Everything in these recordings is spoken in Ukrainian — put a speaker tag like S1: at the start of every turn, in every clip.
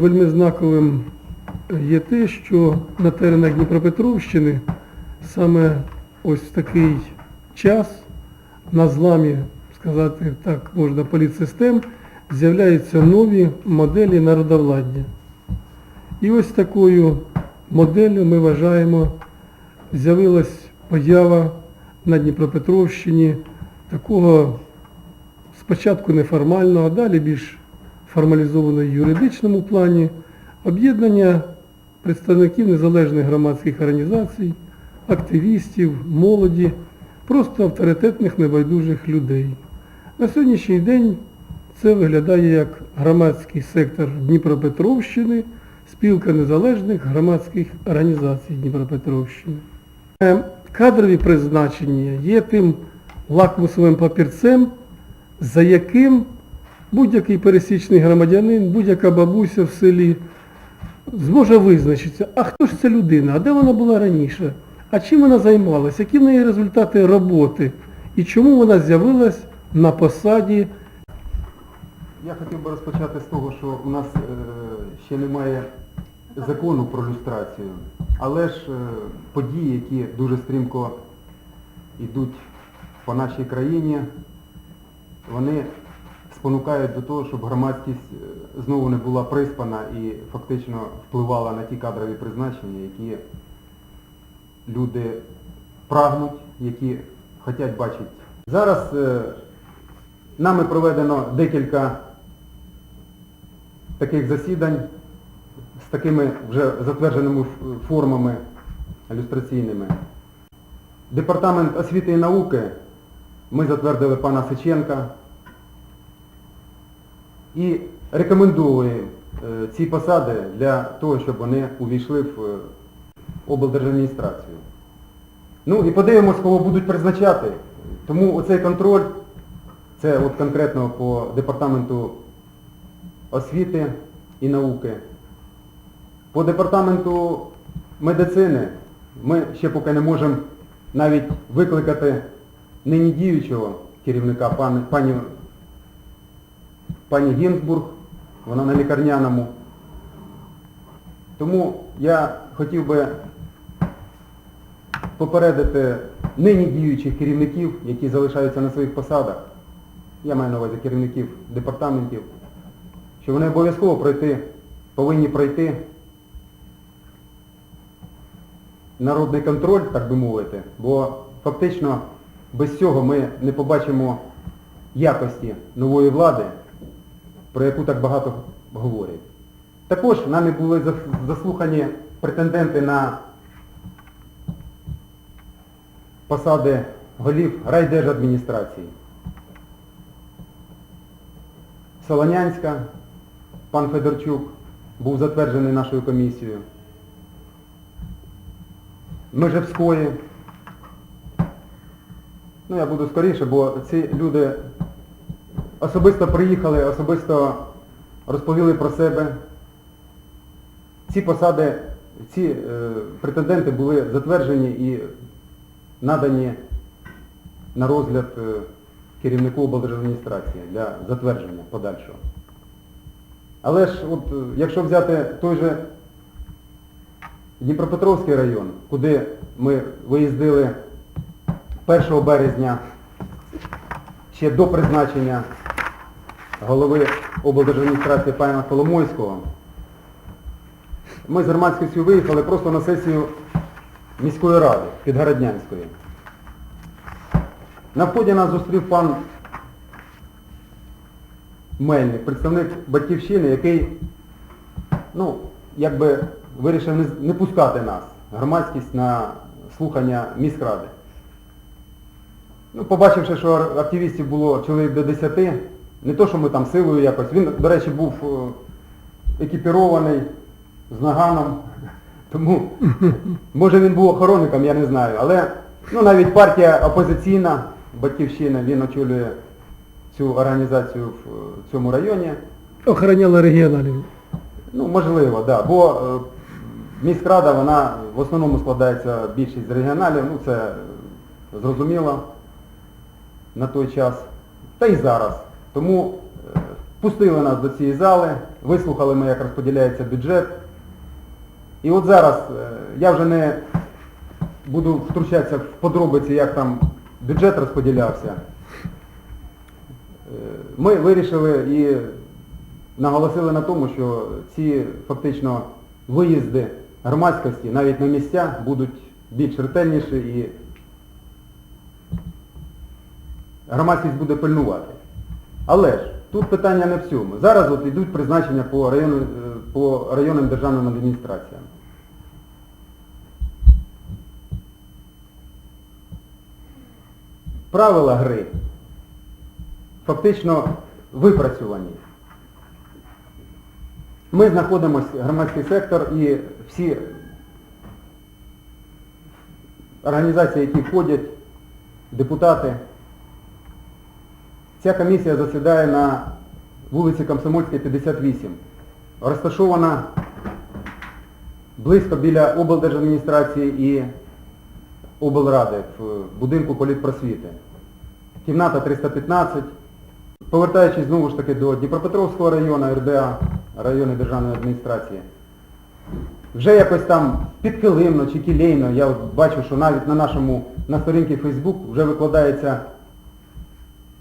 S1: Вельми знаковим є те, що на теренах Дніпропетровщини саме ось в такий час на зламі, сказати так, можна політсистем, з'являються нові моделі народовладдя. І ось такою моделлю ми вважаємо, з'явилась поява на Дніпропетровщині такого спочатку неформального, а далі більш формалізовано в юридичному плані, об'єднання представників незалежних громадських організацій, активістів, молоді, просто авторитетних небайдужих людей. На сьогоднішній день це виглядає як громадський сектор Дніпропетровщини, спілка незалежних громадських організацій Дніпропетровщини. Е, Кадрові призначення є тим лакмусовим папірцем, за яким будь-який пересічний громадянин, будь-яка бабуся в селі зможе визначитися, а хто ж ця людина, а де вона була раніше, а чим вона займалася, які в неї результати роботи і чому вона з'явилась на посаді.
S2: Я хотів би розпочати з того, що у нас е, ще немає закону про люстрацію, але ж е, події, які дуже стрімко йдуть по нашій країні, вони спонукають до того, щоб громадськість е, знову не була приспана і фактично впливала на ті кадрові призначення, які люди прагнуть, які хочуть бачити. Зараз е, нами проведено декілька таких засідань з такими вже затвердженими формами люстраційними. Департамент освіти і науки ми затвердили пана Сиченка і рекомендуємо е, ці посади для того, щоб вони увійшли в е, облдержадміністрацію. Ну і подивимось, кого будуть призначати. Тому оцей контроль, це от конкретно по департаменту освіти і науки. По департаменту медицини ми ще поки не можемо навіть викликати нині діючого керівника пані, пані, Гінзбург, вона на лікарняному. Тому я хотів би попередити нині діючих керівників, які залишаються на своїх посадах, я маю на увазі керівників департаментів, що вони обов'язково пройти, повинні пройти народний контроль, так би мовити, бо фактично без цього ми не побачимо якості нової влади, про яку так багато говорять. Також нами були заслухані претенденти на посади голів райдержадміністрації. Солонянська, пан Федорчук, був затверджений нашою комісією. Межевської. Ну, я буду скоріше, бо ці люди особисто приїхали, особисто розповіли про себе. Ці посади, ці е, претенденти були затверджені і надані на розгляд е, керівнику облдержадміністрації для затвердження подальшого. Але ж, от, е, якщо взяти той же Дніпропетровський район, куди ми виїздили 1 березня ще до призначення голови облдержадміністрації пана Коломойського, ми з громадськістю виїхали просто на сесію міської ради Підгороднянської. На вході нас зустрів пан Мельник, представник Батьківщини, який, ну, якби вирішив не, пускати нас, громадськість, на слухання міськради. Ну, побачивши, що активістів було чоловік до 10, не то, що ми там силою якось, він, до речі, був е, екіпірований з наганом, тому, може він був охоронником, я не знаю, але ну, навіть партія опозиційна, Батьківщина, він очолює цю організацію в е, цьому районі.
S1: Охороняла регіоналів.
S2: Ну, можливо, так. Да. Бо е, міськрада, вона в основному складається більшість з регіоналів, ну це зрозуміло на той час. Та й зараз. Тому, е, впустили нас до цієї зали, вислухали ми, як розподіляється бюджет. І от зараз е, я вже не буду втручатися в подробиці, як там бюджет розподілявся. Е, Ми вирішили і наголосили на тому, що ці фактично виїзди громадськості навіть на місця будуть більш ретельніші і громадськість буде пильнувати. Але ж тут питання не в цьому. Зараз от йдуть призначення по, району, е, по районним державним адміністраціям. Правила гри фактично випрацьовані. Ми знаходимося, громадський сектор і всі організації, які входять, депутати. Ця комісія засідає на вулиці Комсомольській, 58. Розташована близько біля облдержадміністрації і облради в будинку політпросвіти. Кімната 315. Повертаючись знову ж таки до Дніпропетровського району, РДА, районної державної адміністрації, вже якось там підкилимно чи кілейно, я бачу, що навіть на нашому, на сторінці Facebook вже викладається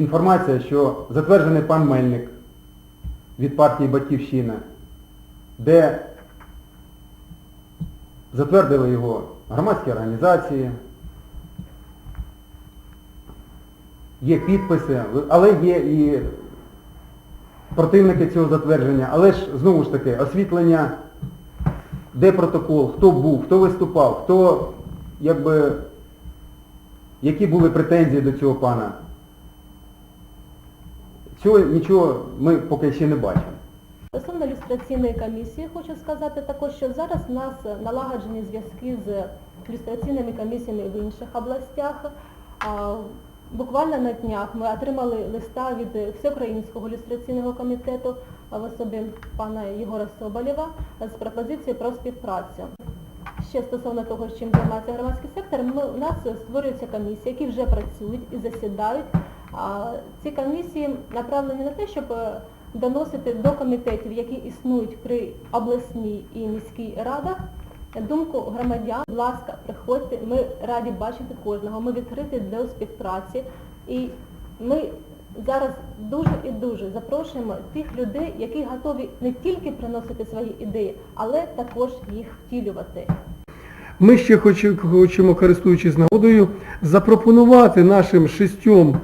S2: інформація, що затверджений пан Мельник від партії Батьківщина, де затвердили його громадські організації, є підписи, але є і противники цього затвердження, але ж знову ж таки освітлення, де протокол, хто був, хто виступав, хто, якби, які були претензії до цього пана. Цього нічого ми поки ще не бачимо.
S3: Стосовно люстраційної комісії, хочу сказати також, що зараз в нас налагоджені зв'язки з люстраційними комісіями в інших областях. Буквально на днях ми отримали листа від Всеукраїнського люстраційного комітету в особі пана Єгора Соболєва з пропозицією про співпрацю. Ще стосовно того, чим займається громадський сектор, ми, у нас створюються комісії, які вже працюють і засідають. А ці комісії направлені на те, щоб е, доносити до комітетів, які існують при обласній і міській радах, думку громадян. Будь ласка, приходьте, ми раді бачити кожного, ми відкриті до співпраці. І ми зараз дуже і дуже запрошуємо тих людей, які готові не тільки приносити свої ідеї, але також їх втілювати.
S1: Ми ще хочемо, користуючись нагодою, запропонувати нашим шістьом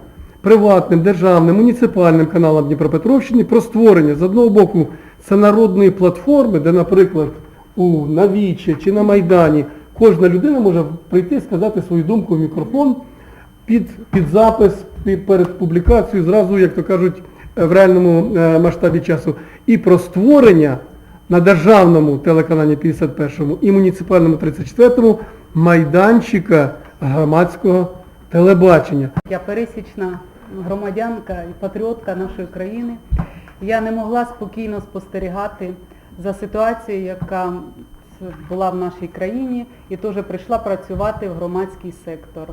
S1: приватним, державним, муніципальним каналам Дніпропетровщини про створення з одного боку це народної платформи, де, наприклад, у Навічі чи на Майдані кожна людина може прийти сказати свою думку в мікрофон під, під запис, під, перед публікацією, зразу, як то кажуть, в реальному е, масштабі часу. І про створення на державному телеканалі 51 і муніципальному 34 майданчика громадського телебачення.
S4: Я пересічна громадянка і патріотка нашої країни. Я не могла спокійно спостерігати за ситуацією, яка була в нашій країні, і теж прийшла працювати в громадський сектор.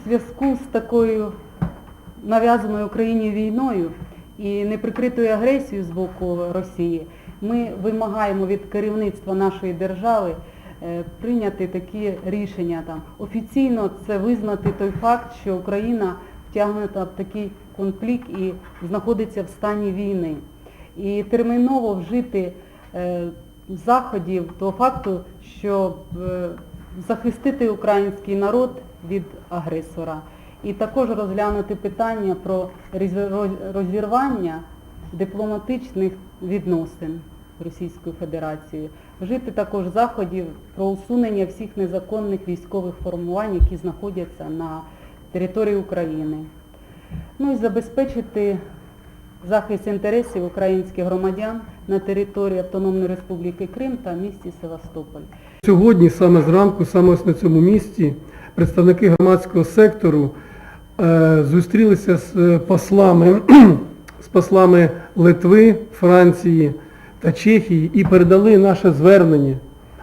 S4: В зв'язку з такою нав'язаною Україні війною і неприкритою агресією з боку Росії, ми вимагаємо від керівництва нашої держави е, прийняти такі рішення там. Офіційно це визнати той факт, що Україна втягнута в такий конфлікт і знаходиться в стані війни. І терміново вжити е, заходів того факту, щоб е, захистити український народ від агресора. І також розглянути питання про роз- розірвання дипломатичних відносин Російською Федерацією. Вжити також заходів про усунення всіх незаконних військових формувань, які знаходяться на території України. Ну і забезпечити захист інтересів українських громадян на території Автономної Республіки Крим та місті Севастополь.
S1: Сьогодні, саме зранку, саме ось на цьому місці, представники громадського сектору е, зустрілися з е, послами, з послами Литви, Франції та Чехії і передали наше звернення,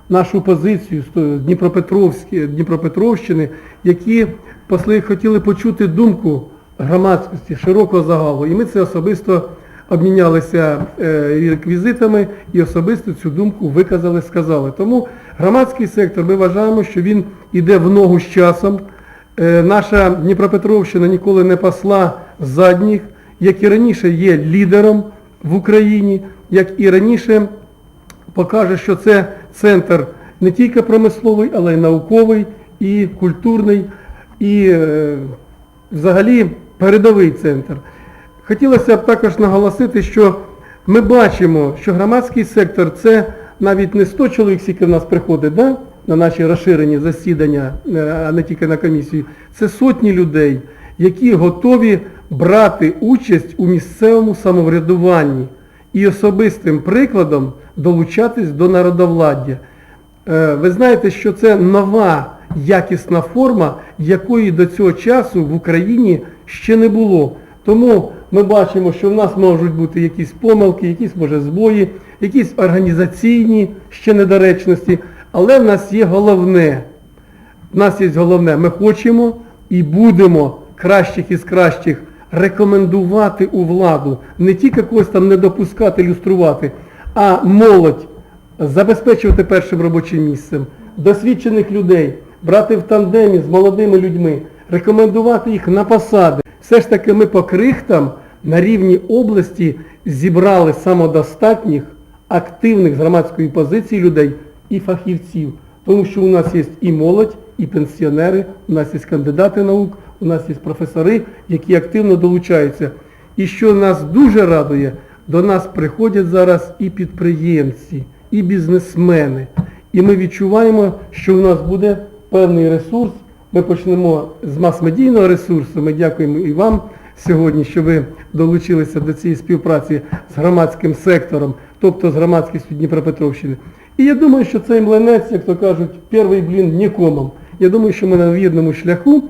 S1: нашу позицію з Дніпропетровщини, які посли хотіли почути думку громадськості, широкого загалу. І ми це особисто обмінялися е, реквізитами і особисто цю думку виказали, сказали. Тому громадський сектор, ми вважаємо, що він іде в ногу з часом. Е, Наша Дніпропетровщина ніколи не пасла задніх, як і раніше є лідером в Україні, як і раніше покаже, що це центр не тільки промисловий, але й науковий, і культурний, і е, взагалі передовий центр. Хотілося б також наголосити, що ми бачимо, що громадський сектор це навіть не 100 чоловік, скільки в нас приходить да, на наші розширені засідання, е, а не тільки на комісію, це сотні людей, які готові брати участь у місцевому самоврядуванні і особистим прикладом долучатись до народовладдя. Е, Ви знаєте, що це нова якісна форма, якої до цього часу в Україні ще не було. Тому ми бачимо, що в нас можуть бути якісь помилки, якісь може збої, якісь організаційні ще недоречності, але в нас є головне. В нас є головне, ми хочемо і будемо кращих із кращих рекомендувати у владу, не тільки когось там не допускати, люструвати, а молодь забезпечувати першим робочим місцем, досвідчених людей, брати в тандемі з молодими людьми, рекомендувати їх на посади. Все ж таки ми по крихтам на рівні області зібрали самодостатніх, активних з громадської позиції людей і фахівців. Тому що у нас є і молодь, і пенсіонери, у нас є кандидати наук, у нас є професори, які активно долучаються. І що нас дуже радує, до нас приходять зараз і підприємці, і бізнесмени. І ми відчуваємо, що у нас буде певний ресурс. Ми почнемо з мас-медійного ресурсу. Ми дякуємо і вам сьогодні, що ви долучилися до цієї співпраці з громадським сектором, тобто з громадськістю Дніпропетровщини. І я думаю, що цей млинець, як то кажуть, перший блін нікомом. Я думаю, що ми на вірному шляху.